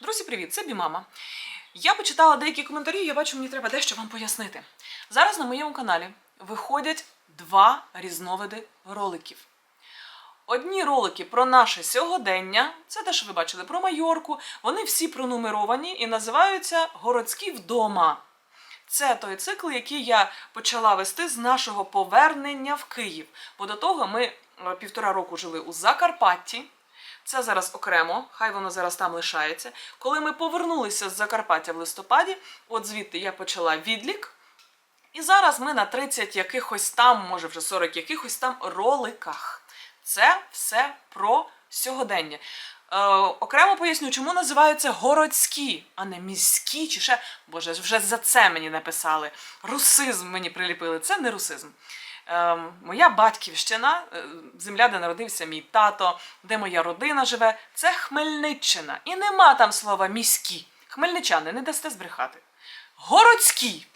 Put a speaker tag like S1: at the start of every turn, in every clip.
S1: Друзі, привіт! Це Бімама. Я почитала деякі коментарі, і я бачу, мені треба дещо вам пояснити. Зараз на моєму каналі виходять два різновиди роликів. Одні ролики про наше сьогодення, це те, що ви бачили про Майорку. Вони всі пронумеровані і називаються Городські вдома. Це той цикл, який я почала вести з нашого повернення в Київ. Бо до того ми е, півтора року жили у Закарпатті. Це зараз окремо, хай воно зараз там лишається. Коли ми повернулися з Закарпаття в листопаді, от звідти я почала відлік. І зараз ми на 30 якихось там, може вже 40 якихось там роликах. Це все про сьогодення. Е, окремо поясню, чому називаються городські, а не міські, чи ще, боже, вже за це мені написали. Русизм мені приліпили. Це не русизм. Е, моя батьківщина, е, земля, де народився мій тато, де моя родина живе, це Хмельниччина. І нема там слова міські. Хмельничани, не дасте збрехати. Городські.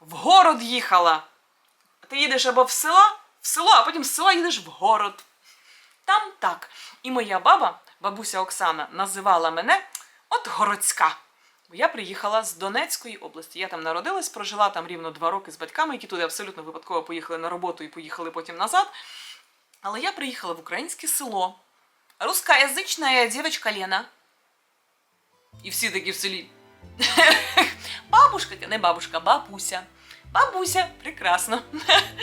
S1: В город їхала. Ти їдеш або в села, в село, а потім з села їдеш в город. Там так. І моя баба, бабуся Оксана, називала мене от городська. Я приїхала з Донецької області. Я там народилась, прожила там рівно два роки з батьками, які туди абсолютно випадково поїхали на роботу і поїхали потім назад. Але я приїхала в українське село. Рускоязична дівчинка Лена. І всі такі в селі. Бабушка, не бабушка, бабуся. Бабуся, прекрасно.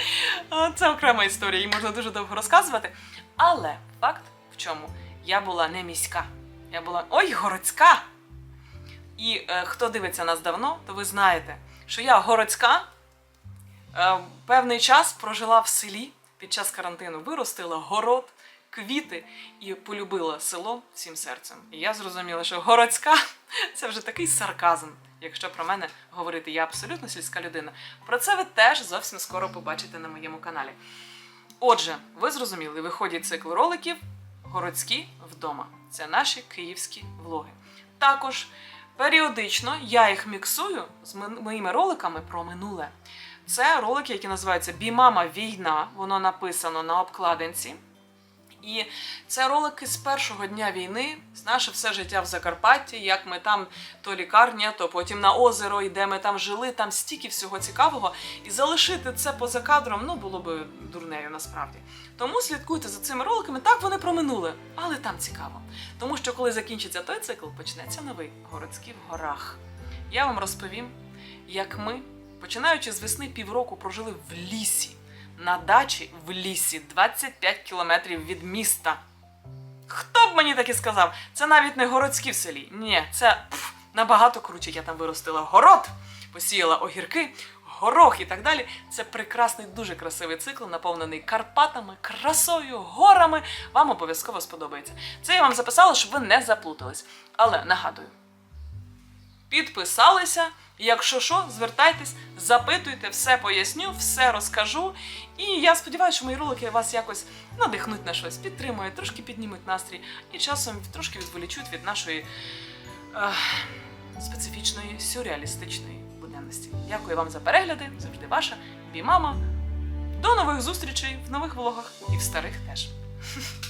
S1: Це окрема історія, її можна дуже довго розказувати. Але факт в чому? Я була не міська, я була ой, городська. І е, хто дивиться нас давно, то ви знаєте, що я городська е, певний час прожила в селі під час карантину, виростила город, квіти і полюбила село всім серцем. І я зрозуміла, що городська це вже такий сарказм. Якщо про мене говорити, я абсолютно сільська людина. Про це ви теж зовсім скоро побачите на моєму каналі. Отже, ви зрозуміли, виходить цикл роликів Городські вдома. Це наші київські влоги. Також періодично я їх міксую з ми- моїми роликами про минуле. Це ролики, які називаються Бімама війна. Воно написано на обкладинці. І це ролики з першого дня війни, з наше все життя в Закарпатті, як ми там то лікарня, то потім на озеро, і де ми там жили, там стільки всього цікавого. І залишити це поза кадром ну було би дурнею насправді. Тому слідкуйте за цими роликами. Так вони проминули, але там цікаво. Тому що коли закінчиться той цикл, почнеться новий городський в горах. Я вам розповім, як ми, починаючи з весни півроку, прожили в лісі на дачі в лісі 25 кілометрів від міста. Хто б мені таки сказав? Це навіть не городські в селі. Ні, це пф, набагато круче. Я там виростила город, посіяла огірки, горох і так далі. Це прекрасний, дуже красивий цикл, наповнений Карпатами, красою, горами. Вам обов'язково сподобається. Це я вам записала, щоб ви не заплутались. Але нагадую, підписалися. Якщо що, звертайтесь, запитуйте, все поясню, все розкажу. І я сподіваюся, що мої ролики вас якось надихнуть на щось, підтримують, трошки піднімуть настрій і часом трошки відволічуть від нашої е, специфічної сюрреалістичної буденності. Дякую вам за перегляди. Завжди ваша бімама. До нових зустрічей в нових влогах і в старих теж.